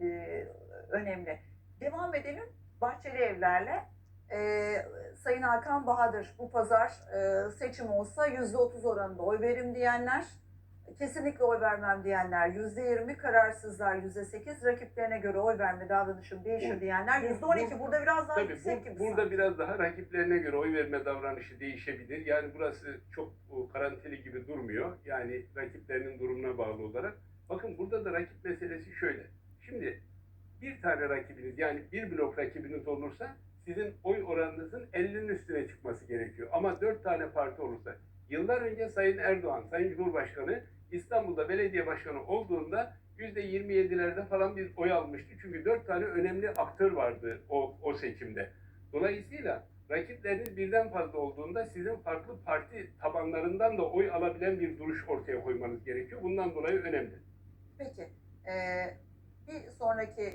e, önemli. Devam edelim Bahçeli Evler'le. E, Sayın Hakan Bahadır bu pazar e, seçim olsa yüzde otuz oranında oy verim diyenler, kesinlikle oy vermem diyenler yüzde yirmi, kararsızlar yüzde sekiz, rakiplerine göre oy verme davranışım değişir Bu- diyenler bu- yüzde on iki. bu- Burada biraz daha Tabii yüksek bu, gibi. burada sanki. biraz daha rakiplerine göre oy verme davranışı değişebilir. Yani burası çok o, karantili gibi durmuyor. Yani rakiplerinin durumuna bağlı olarak. Bakın burada da rakip meselesi şöyle. Tane rakibiniz yani bir blok rakibiniz olursa sizin oy oranınızın 50'nin üstüne çıkması gerekiyor. Ama dört tane parti olursa yıllar önce Sayın Erdoğan, Sayın Cumhurbaşkanı İstanbul'da belediye başkanı olduğunda %27'lerde falan bir oy almıştı. Çünkü dört tane önemli aktör vardı o, o seçimde. Dolayısıyla rakipleriniz birden fazla olduğunda sizin farklı parti tabanlarından da oy alabilen bir duruş ortaya koymanız gerekiyor. Bundan dolayı önemli. Peki. e, bir sonraki